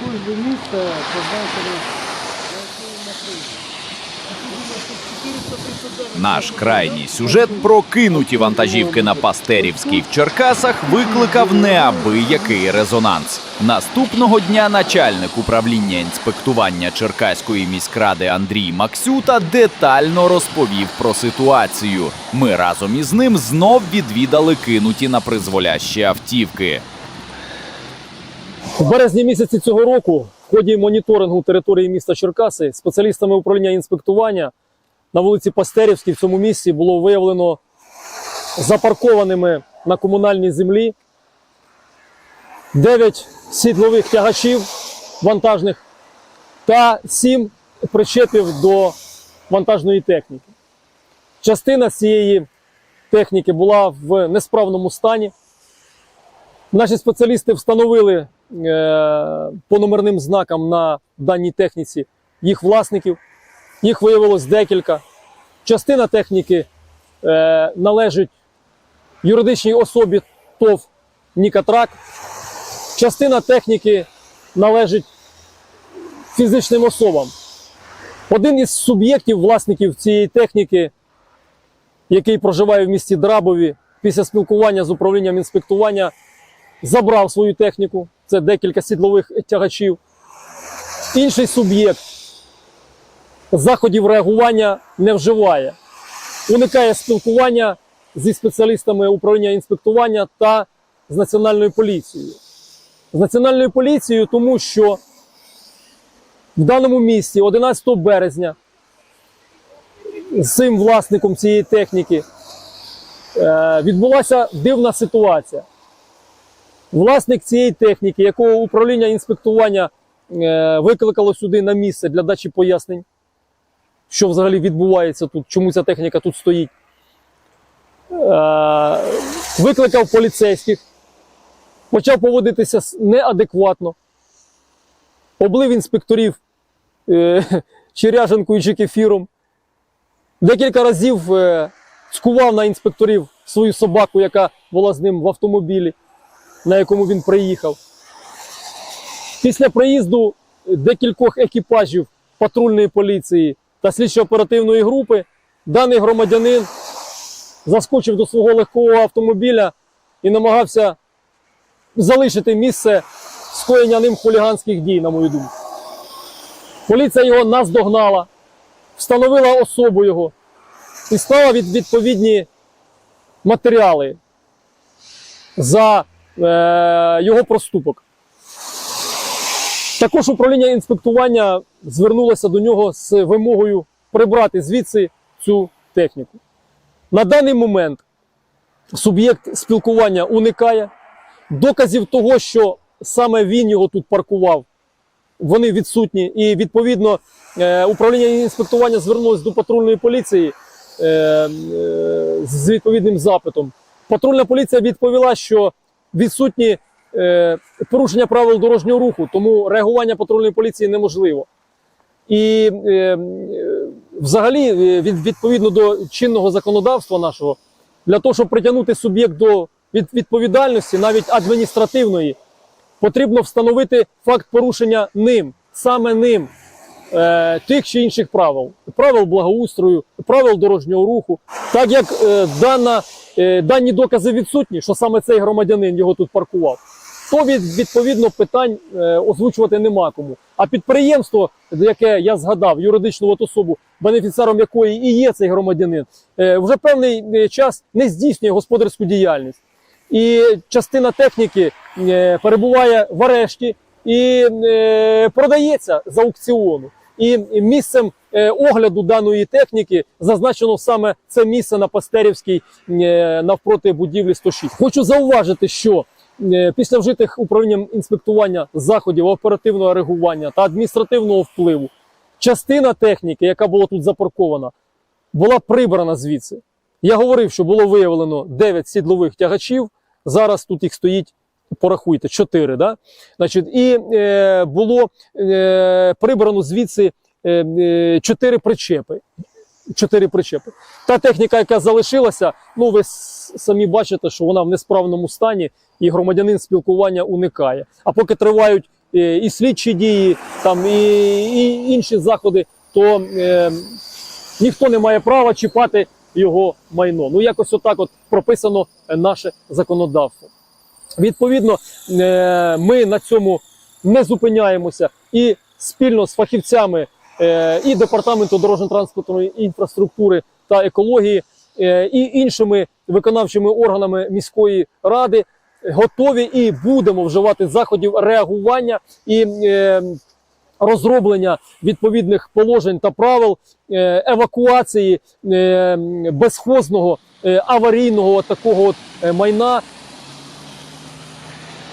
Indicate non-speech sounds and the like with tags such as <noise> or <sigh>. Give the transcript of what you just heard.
Кожне місто позначено Наш крайній сюжет про кинуті вантажівки на Пастерівській в Черкасах викликав неабиякий резонанс. Наступного дня начальник управління інспектування Черкаської міськради Андрій Максюта детально розповів про ситуацію. Ми разом із ним знов відвідали кинуті на призволящі автівки. В березні місяці цього року в ході моніторингу території міста Черкаси спеціалістами управління інспектування на вулиці Пастерівській в цьому місці було виявлено запаркованими на комунальній землі 9 сідлових тягачів вантажних та 7 причепів до вантажної техніки. Частина цієї техніки була в несправному стані. Наші спеціалісти встановили по номерним знакам на даній техніці їх власників. Їх виявилось декілька. Частина техніки е, належить юридичній особі ТОВ Нікатрак. Частина техніки належить фізичним особам. Один із суб'єктів власників цієї техніки, який проживає в місті Драбові, після спілкування з управлінням інспектування забрав свою техніку, це декілька сідлових тягачів. Інший суб'єкт заходів реагування не вживає, уникає спілкування зі спеціалістами управління інспектування та з національною поліцією. З національною поліцією, тому що в даному місці 11 березня з цим власником цієї техніки е, відбулася дивна ситуація. Власник цієї техніки, якого управління інспектування е, викликало сюди на місце для дачі пояснень, що взагалі відбувається тут, чому ця техніка тут стоїть, е, викликав поліцейських, почав поводитися неадекватно, облив інспекторів е, <laughs> чи ряженкою, кефіром. Декілька разів цькував на інспекторів свою собаку, яка була з ним в автомобілі на якому він приїхав. Після приїзду декількох екіпажів патрульної поліції та слідчо-оперативної групи даний громадянин заскочив до свого легкого автомобіля і намагався залишити місце скоєння ним хуліганських дій, на мою думку. Поліція його наздогнала, встановила особу його і стала від відповідні матеріали за його проступок. Також управління інспектування звернулося до нього з вимогою прибрати звідси цю техніку. На даний момент суб'єкт спілкування уникає. Доказів того, що саме він його тут паркував, вони відсутні. І відповідно е, управління інспектування звернулося до патрульної поліції е, е, з відповідним запитом. Патрульна поліція відповіла, що відсутні е, порушення правил дорожнього руху, тому реагування патрульної поліції неможливо. І е, взагалі, е, від, відповідно до чинного законодавства нашого, для того, щоб притягнути суб'єкт до від, відповідальності, навіть адміністративної, потрібно встановити факт порушення ним, саме ним, е, тих чи інших правил, правил благоустрою, правил дорожнього руху. Так як е, дана, е, дані докази відсутні, що саме цей громадянин його тут паркував, то від, відповідно питань е, озвучувати нема кому. А підприємство, яке я згадав, юридичну от особу, бенефіціаром якої і є цей громадянин, е, вже певний е, час не здійснює господарську діяльність. І частина техніки е, перебуває в арешті і е, продається з аукціону. І місцем е, огляду даної техніки зазначено саме це місце на Пастерівській е, навпроти будівлі 106. Хочу зауважити, що е, після вжитих управлінням інспектування заходів оперативного реагування та адміністративного впливу частина техніки, яка була тут запаркована, була прибрана звідси. Я говорив, що було виявлено 9 сідлових тягачів. Зараз тут їх стоїть, порахуйте, 4. Да? Значить, і е, було е, прибрано звідси е, е, чотири причепи. Чотири причепи. Та техніка, яка залишилася, ну ви самі бачите, що вона в несправному стані, і громадянин спілкування уникає. А поки тривають е, і слідчі дії, там і, і інші заходи, то е, ніхто не має права чіпати його майно. Ну якось отак от прописано е, наше законодавство. Відповідно, е, ми на цьому не зупиняємося. І спільно з фахівцями е, і департаменту дорожньо-транспортної інфраструктури та екології е, і іншими виконавчими органами міської ради готові і будемо вживати заходів реагування і розроблення відповідних положень та правил евакуації безхозного аварійного такого майна